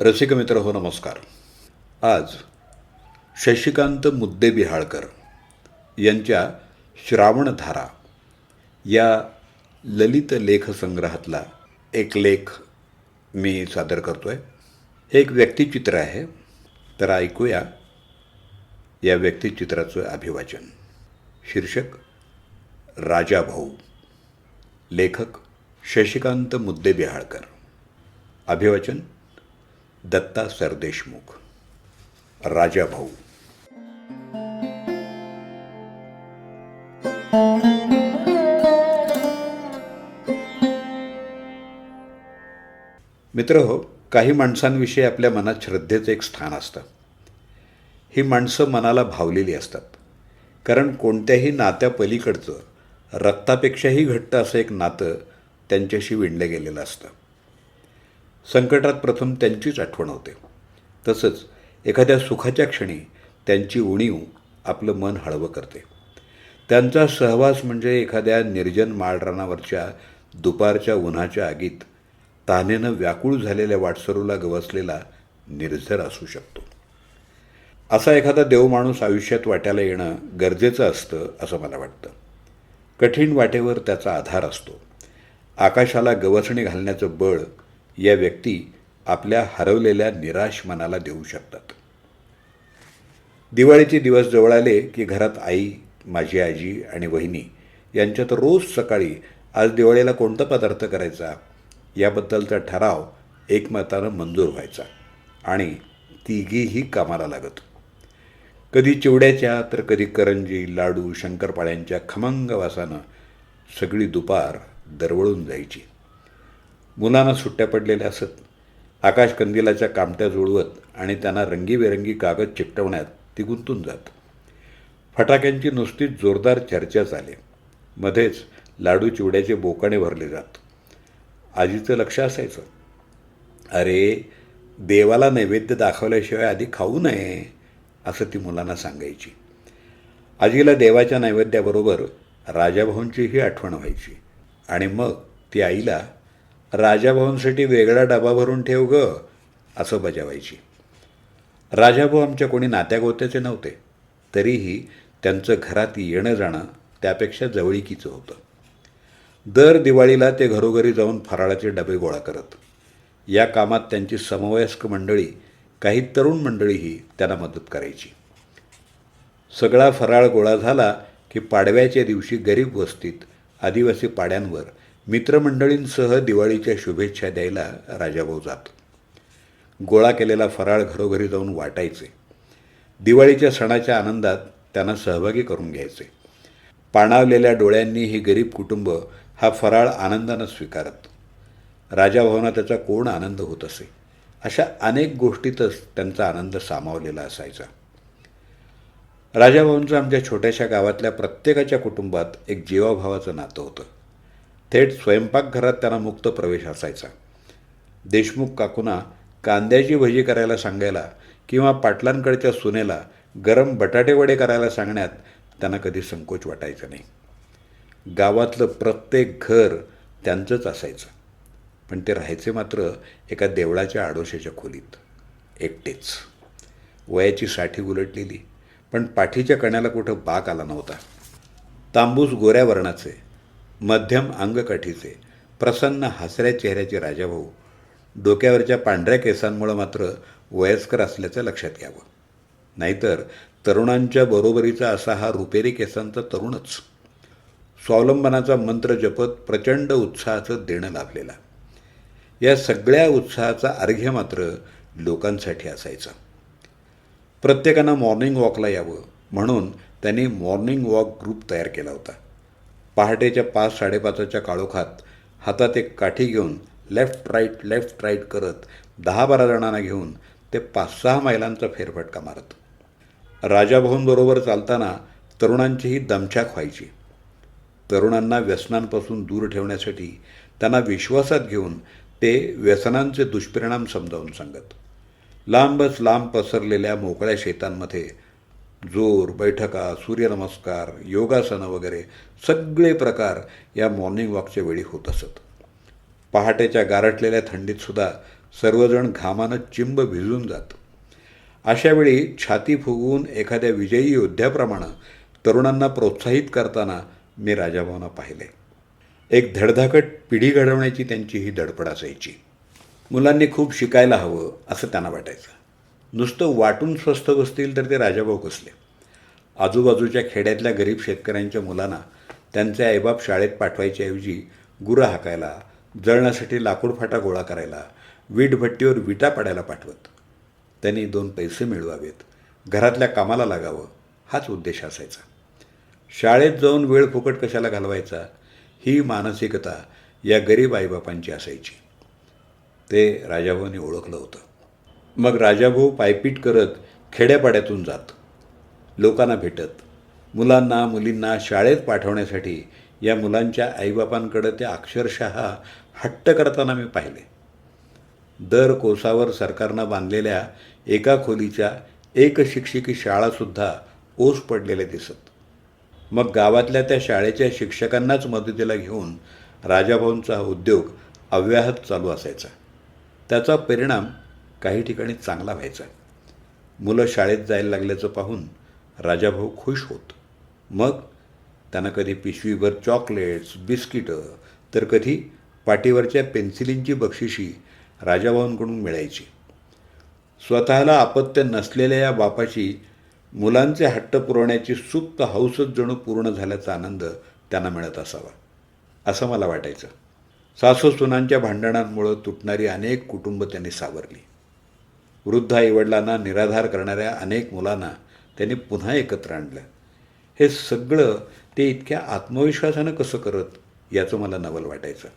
रसिक मित्र हो नमस्कार. आज शशिकांत मुद्दे बिहाळकर यांच्या श्रावणधारा या ललित लेख संग्रहातला एक लेख मी सादर करतो आहे हे एक व्यक्तिचित्र आहे. तर ऐकूया या व्यक्तिचित्राचं अभिवाचन. शीर्षक राजा भाऊ. लेखक शशिकांत मुद्दे बिहाळकर. अभिवाचन दत्ता सरदेशमुख राजा भाऊ. मित्र हो काही माणसांविषयी आपल्या मनात श्रद्धेचं एक स्थान असतं. ही माणसं मनाला भावलेली असतात. कारण कोणत्याही नात्या पलीकडचं रक्तापेक्षाही घट्ट असं एक नातं त्यांच्याशी विणलं गेलेलं असतं. संकटात प्रथम त्यांचीच आठवण होते. तसंच एखाद्या सुखाच्या क्षणी त्यांची उणीव आपलं मन हळवं करते. त्यांचा सहवास म्हणजे एखाद्या निर्जन माळरानावरच्या दुपारच्या उन्हाच्या आगीत तानेनं व्याकुळ झालेल्या वाटसरूला गवसलेला निर्झर असू शकतो. असा एखादा देवमाणूस आयुष्यात वाट्याला येणं गरजेचं असतं असं मला वाटतं. कठीण वाटेवर त्याचा आधार असतो. आकाशाला गवसणी घालण्याचं बळ या व्यक्ती आपल्या हरवलेल्या निराश मनाला देऊ शकतात. दिवाळीचे दिवस जवळ आले की घरात आई माझी आजी आणि वहिनी यांच्यात रोज सकाळी आज दिवाळीला कोणता पदार्थ करायचा? याबद्दलचा ठराव एकमतानं मंजूर व्हायचा आणि तिघीही कामाला लागत. कधी चिवड्याच्या तर कधी करंजी लाडू शंकरपाळ्यांच्या खमंग वासानं सगळी दुपार दरवळून जायची. मुलांना सुट्ट्या पडलेल्या असत. आकाशकंदिलाच्या कामट्या जुळवत आणि त्यांना रंगीबेरंगी कागद चिकटवण्यात ती गुंतून जात. फटाक्यांची नुसतीच जोरदार चर्चा चाले. मध्येच लाडू चिवड्याचे बोकाणे भरले जात. आजीचं लक्ष असायचं. अरे देवाला नैवेद्य दाखवल्याशिवाय आधी खाऊ नये असं ती मुलांना सांगायची. आजीला देवाच्या नैवेद्याबरोबर राजाभाऊंचीही आठवण व्हायची. आणि मग ती आईला राजाभाऊंसाठी वेगळा डबा भरून ठेव ग असं बजावायची. राजाभाऊ आमच्या कोणी नात्यागोत्याचे नव्हते तरीही त्यांचं घरात येणं जाणं त्यापेक्षा जवळीकीचं होतं. दर दिवाळीला ते घरोघरी जाऊन फराळाचे डबे गोळा करत. या कामात त्यांची समवयस्क मंडळी काही तरुण मंडळीही त्यांना मदत करायची. सगळा फराळ गोळा झाला की पाडव्याच्या दिवशी गरीब वस्तीत आदिवासी पाड्यांवर मित्रमंडळींसह दिवाळीच्या शुभेच्छा द्यायला राजाभाऊ जात. गोळा केलेला फराळ घरोघरी जाऊन वाटायचे. दिवाळीच्या सणाच्या आनंदात त्यांना सहभागी करून घ्यायचे. पाणावलेल्या डोळ्यांनी ही गरीब कुटुंब हा फराळ आनंदानं स्वीकारत. राजाभावना त्याचा कोण आनंद होत असे? अशा अनेक गोष्टीतच त्यांचा आनंद सामावलेला असायचा. राजाभाऊंचं आमच्या छोट्याशा गावातल्या प्रत्येकाच्या कुटुंबात एक जीवाभावाचं नातं होतं. थेट स्वयंपाकघरात त्यांना मुक्त प्रवेश असायचा. देशमुख काकूना कांद्याची भजी करायला सांगायला किंवा पाटलांकडच्या सुनेला गरम बटाटेवडे करायला सांगण्यात त्यांना कधी संकोच वाटायचा नाही. गावातलं प्रत्येक घर त्यांचंच असायचं. पण ते राहायचे मात्र एका देवळाच्या आडोशाच्या खोलीत. एकटेच. वयाची साठी उलटलेली. पण पाठीच्या कण्याला कुठं बाक आला नव्हता. तांबूस गोऱ्या वर्णाचे. मध्यम अंगकाठीचे प्रसन्न हसऱ्या चेहऱ्याचे राजाभाऊ डोक्यावरच्या पांढऱ्या केसांमुळं मात्र वयस्कर असल्याचं लक्षात घ्यावं नाहीतर तरुणांच्या बरोबरीचा असा हा रुपेरी केसांचा तरुणच. स्वावलंबनाचा मंत्र जपत प्रचंड उत्साहाचं देणं लाभलेला. या सगळ्या उत्साहाचा अर्घ्य मात्र लोकांसाठी असायचा. प्रत्येकानं मॉर्निंग वॉकला यावं म्हणून त्यांनी मॉर्निंग वॉक ग्रुप तयार केला होता. पहाटेच्या पाच साडेपाचच्या काळोखात हातात एक काठी घेऊन लेफ्ट राईट लेफ्ट राईट करत दहा बारा जणांना घेऊन ते पाच सहा मैलांचा फेरफटका मारत. राजाभाऊंबरोबर चालताना तरुणांचीही दमछाक व्हायची. तरुणांना व्यसनांपासून दूर ठेवण्यासाठी त्यांना विश्वासात घेऊन ते व्यसनांचे दुष्परिणाम समजावून सांगत. लांबच लांब पसरलेल्या मोकळ्या शेतांमध्ये जोर बैठका सूर्यनमस्कार योगासनं वगैरे सगळे प्रकार या मॉर्निंग वॉकच्या वेळी होत असत. पहाटेच्या गारटलेल्या थंडीतसुद्धा सर्वजण घामानं चिंब भिजून जातं. अशावेळी छाती फुगवून एखाद्या विजयी योद्ध्याप्रमाणे तरुणांना प्रोत्साहित करताना मी राजाभाऊंना पाहिले. एक धडधाकट पिढी घडवण्याची त्यांची ही धडपड असायची. मुलांनी खूप शिकायला हवं असं त्यांना वाटायचं. नुसतं वाटून स्वस्थ बसतील तर ते राजाभाऊ कसले? आजूबाजूच्या खेड्यातल्या गरीब शेतकऱ्यांच्या मुलांना त्यांचे आईबाप शाळेत पाठवायच्याऐवजी गुरं हाकायला जळण्यासाठी लाकूड फाटा गोळा करायला वीटभट्टीवर विटा पाडायला पाठवत. त्यांनी दोन पैसे मिळवावेत. घरातल्या कामाला लागावं हाच उद्देश असायचा. शाळेत जाऊन वेळ फुकट कशाला घालवायचा? ही मानसिकता या गरीब आईबापांची असायची. ते राजाभाऊंनी ओळखलं होतं. मग राजाभाऊ पायपीट करत खेड्यापाड्यातून जात. लोकांना भेटत. मुलांना मुलींना शाळेत पाठवण्यासाठी या मुलांच्या आईबापांकडं ते अक्षरशः हट्ट करताना मी पाहिले. दर कोसावर सरकारनं बांधलेल्या एका खोलीच्या एक शिक्षिकी शाळासुद्धा ओस पडलेले दिसत. मग गावातल्या त्या शाळेच्या शिक्षकांनाच मदतीला घेऊन राजाभाऊंचा उद्योग अव्याहत चालू असायचा. त्याचा परिणाम काही ठिकाणी चांगला व्हायचा मुलं शाळेत जायला लागल्याचं पाहून राजाभाऊ खुश होत. मग त्यांना कधी पिशवीभर चॉकलेट्स बिस्किटं तर कधी पाठीवरच्या पेन्सिलींची बक्षिशी राजाभाऊंकडून मिळायची. स्वतःला अपत्य नसलेल्या या बापाची मुलांचे हट्ट पुरवण्याची सुप्त हौसच जणू पूर्ण झाल्याचा आनंद त्यांना मिळत असावा असं मला वाटायचं. सासू सुनांच्या भांडणांमुळं तुटणारी अनेक कुटुंब त्यांनी सावरली. वृद्ध आईवडिलांना निराधार करणाऱ्या अनेक मुलांना त्यांनी पुन्हा एकत्र आणलं. हे सगळं ते इतक्या आत्मविश्वासानं कसं करत याचं मला नवल वाटायचं.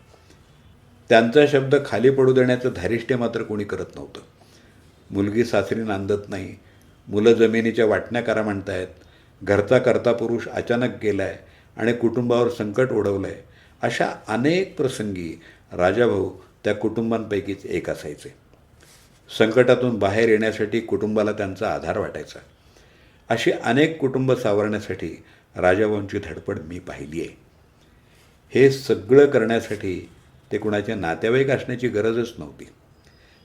त्यांचा शब्द खाली पडू देण्याचं धारिष्ट्य मात्र कोणी करत नव्हतं. मुलगी सासरी नांदत नाही मुलं जमिनीच्या वाटण्या करा म्हणतायत घरचा करता पुरुष अचानक गेलाय आणि कुटुंबावर संकट ओढवलं आहे अशा अनेक प्रसंगी राजाभाऊ त्या कुटुंबांपैकीच एक असायचे. संकटातून बाहेर येण्यासाठी कुटुंबाला त्यांचा आधार वाटायचा. अशी अनेक कुटुंब सावरण्यासाठी राजाभाऊंची धडपड मी पाहिली आहे हे सगळं करण्यासाठी ते कुणाच्या नातेवाईक असण्याची गरजच नव्हती.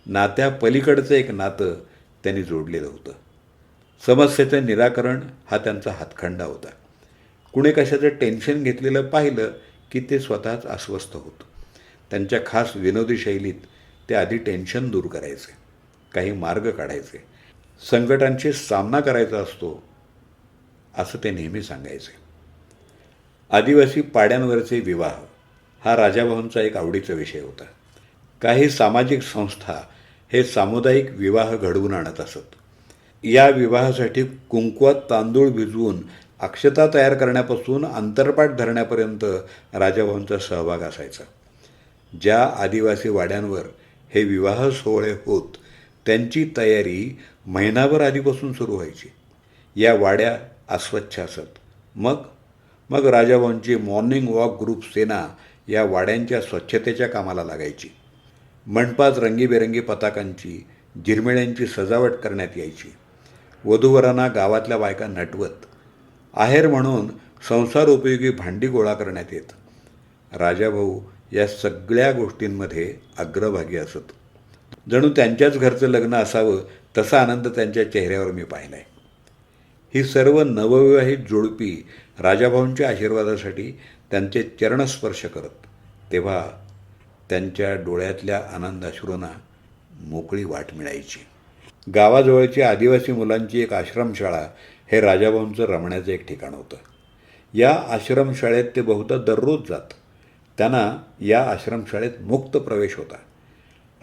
नात्या पलीकडचं एक नातं त्यांनी जोडलेलं होतं. समस्येचं निराकरण हा त्यांचा हातखंडा होता. कुणी कशाचं टेन्शन घेतलेलं पाहिलं की ते स्वतःच अस्वस्थ होतं. त्यांच्या खास विनोदी शैलीत ते आधी टेन्शन दूर करायचे. काही मार्ग काढायचे. संकटांशी सामना करायचा असतो असं ते नेहमी सांगायचे. आदिवासी पाड्यांवरचे विवाह हा राजाभाऊंचा एक आवडीचा विषय होता. काही सामाजिक संस्था हे सामुदायिक विवाह घडवून आणत असत. या विवाहासाठी कुंकवात तांदूळ भिजवून अक्षता तयार करण्यापासून अंतरपाठ धरण्यापर्यंत राजाभाऊंचा सहभाग असायचा. ज्या आदिवासी वाड्यांवर हे विवाह सोहळे होत त्यांची तयारी महिनाभर आधीपासून सुरू व्हायची. या वाड्या अस्वच्छ असत. मग मग राजाभाऊंची मॉर्निंग वॉक ग्रुप सेना या वाड्यांच्या स्वच्छतेच्या कामाला लागायची. मंडपात रंगीबेरंगी पताकांची झिरमिळ्यांची सजावट करण्यात यायची. वधूवरांना गावातल्या बायका नटवत आहेर म्हणून संसार उपयोगी भांडी गोळा करण्यात येत. राजाभाऊ या सगळ्या गोष्टींमध्ये अग्रभागी असत. जणू त्यांच्याच घरचं लग्न असावं तसा आनंद त्यांच्या चेहऱ्यावर मी पाहिला आहे ही सर्व नवविवाहित जोडपी राजाभाऊंच्या आशीर्वादासाठी त्यांचे चरणस्पर्श करत तेव्हा त्यांच्या डोळ्यातल्या आनंदाश्रूंना मोकळी वाट मिळायची. गावाजवळची आदिवासी मुलांची एक आश्रमशाळा हे राजाभाऊंचं रमण्याचं एक ठिकाण होतं. या आश्रमशाळेत ते बहुधा दररोज जात. त्यांना या आश्रमशाळेत मुक्त प्रवेश होता.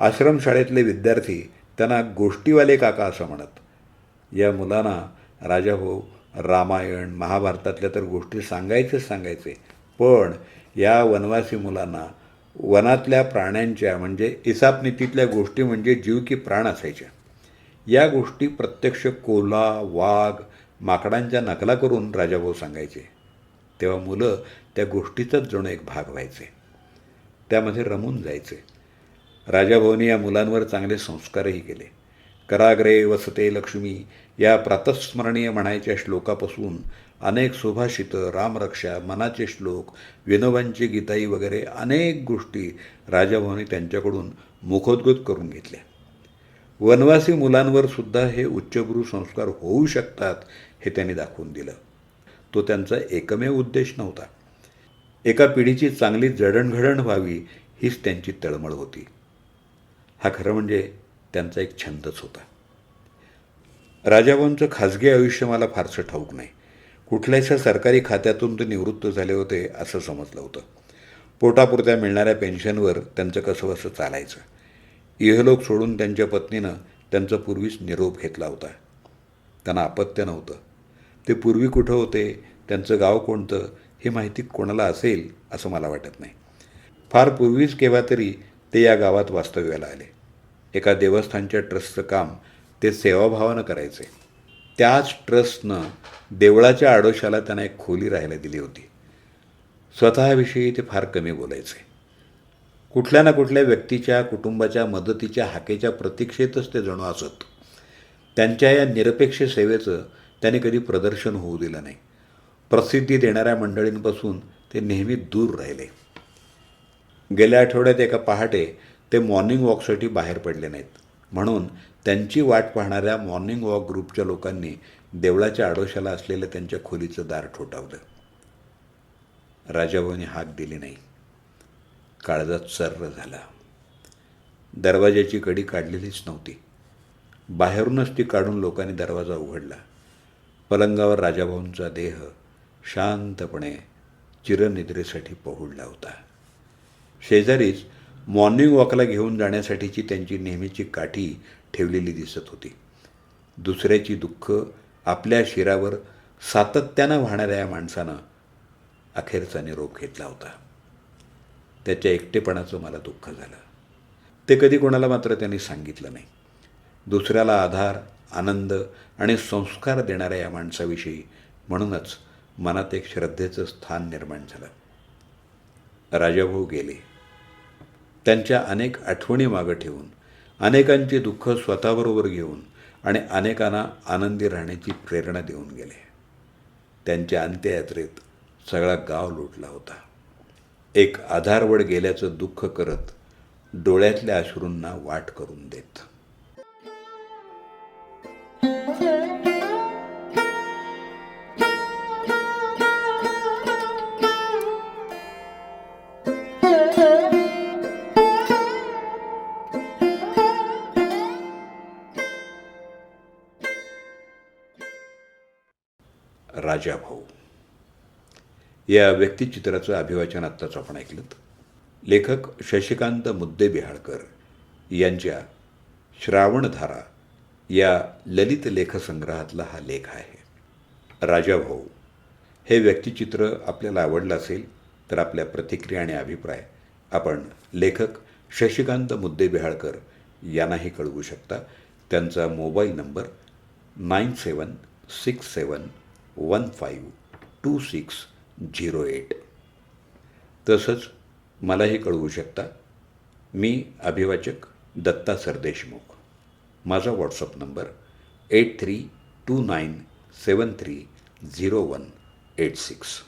आश्रमशाळेतले विद्यार्थी त्यांना गोष्टीवाले काका असं म्हणत. या मुलांना राजाभाऊ रामायण महाभारतातल्या तर गोष्टी सांगायचेच सांगायचे. पण या वनवासी मुलांना वनातल्या प्राण्यांच्या म्हणजे इसापनीतीतल्या गोष्टी म्हणजे जीव की प्राण असायच्या. या गोष्टी प्रत्यक्ष कोल्हा वाघ माकडांच्या नकला करून राजाभाऊ सांगायचे. तेव्हा मुलं त्या गोष्टीचाच जणू एक भाग व्हायचे. त्यामध्ये रमून जायचे. राजाभवनी या मुलांवर चांगले संस्कारही केले. कराग्रे वसते लक्ष्मी या प्रातस्मरणीय म्हणायच्या श्लोकापासून अनेक सुभाषितं रामरक्षा मनाचे श्लोक विनोबांची गीताई वगैरे अनेक गोष्टी राजाभवानी त्यांच्याकडून मुखोद्गत करून घेतल्या. वनवासी मुलांवर सुद्धा हे उच्चभ्रू संस्कार होऊ शकतात हे त्यांनी दाखवून दिलं. तो त्यांचा एकमेव उद्देश नव्हता. एका पिढीची चांगली जडणघडण व्हावी हीच त्यांची तळमळ होती. हा खरं म्हणजे त्यांचा एक छंदच होता. राजाभाऊंचं खाजगी आयुष्य मला फारसं ठाऊक नाही. कुठल्याशा सरकारी खात्यातून ते निवृत्त झाले होते असं समजलं होतं. पोटापुरत्या मिळणाऱ्या पेन्शनवर त्यांचं कसंबसं चालायचं? इहलोक सोडून त्यांच्या पत्नीनं त्यांचा पूर्वीच निरोप घेतला होता. त्यांना अपत्य नव्हतं. ते पूर्वी कुठं होते? त्यांचं गाव कोणतं? हे माहिती कोणाला असेल असं मला वाटत नाही. फार पूर्वीच केव्हा तरी ते या गावात वास्तव्याला आले. एका देवस्थानच्या ट्रस्टचं काम ते सेवाभावानं करायचे. त्याच ट्रस्टनं देवळाच्या आडोशाला त्यांना एक खोली राहायला दिली होती. स्वतःविषयी ते फार कमी बोलायचे. कुठल्या ना कुठल्या व्यक्तीच्या कुटुंबाच्या मदतीच्या हाकेच्या प्रतीक्षेतच ते जणू असत. त्यांच्या या निरपेक्ष सेवेचं त्याने कधी प्रदर्शन होऊ दिलं नाही. प्रसिद्धी देणाऱ्या मंडळींपासून ते नेहमी दूर राहिले. गेल्या आठवड्यात एका पहाटे ते मॉर्निंग वॉकसाठी बाहेर पडले नाहीत. म्हणून त्यांची वाट पाहणाऱ्या मॉर्निंग वॉक ग्रुपच्या लोकांनी देवळाच्या आडोशाला असलेलं त्यांच्या खोलीचं दार ठोठावलं. राजाभाऊने हाक दिली नाही. काळजात सर्र झाला. दरवाजाची कडी काढलेलीच नव्हती. बाहेरूनच ती काढून लोकांनी दरवाजा उघडला. पलंगावर राजाभाऊंचा देह शांतपणे चिरनिद्रेसाठी पहुडला होता. शेजारीच मॉर्निंग वॉकला घेऊन जाण्यासाठीची त्यांची नेहमीची काठी ठेवलेली दिसत होती. दुसऱ्याची दुःख आपल्या शिरावर सातत्यानं वाहणाऱ्या या माणसानं अखेरचा निरोप घेतला होता. त्याच्या एकटेपणाचं मला दुःख झालं. ते कधी कोणाला मात्र त्यांनी सांगितलं नाही. दुसऱ्याला आधार आनंद आणि संस्कार देणाऱ्या या माणसाविषयी म्हणूनच मनात एक श्रद्धेचं स्थान निर्माण झालं. राजाभाऊ गेले. त्यांच्या अनेक आठवणी मागं ठेवून अनेकांची दुःख स्वतःबरोबर घेऊन आणि अनेकांना आनंदी राहण्याची प्रेरणा देऊन गेले. त्यांच्या अंत्ययात्रेत सगळा गाव लुटला होता. एक आधारवड गेल्याचं दुःख करत डोळ्यातल्या अश्रूंना वाट करून देत. राजाभाऊ या व्यक्तिचित्राचं अभिवाचन आत्ताच आपण ऐकलं. लेखक शशिकांत मुद्दे बिहाळकर यांच्या श्रावणधारा या ललित लेखसंग्रहातला हा लेख आहे. राजाभाऊ हे व्यक्तिचित्र आपल्याला आवडलं असेल तर आपल्या प्रतिक्रिया आणि अभिप्राय आपण लेखक शशिकांत मुद्दे बिहाळकर यांनाही कळवू शकता. त्यांचा mobile number nine seven six seven one five two six zero eight तसंच मलाही कळवू शकता मी अभिवाचक दत्ता सरदेशमुख. माझा WhatsApp number eight three two nine seven three zero one eight six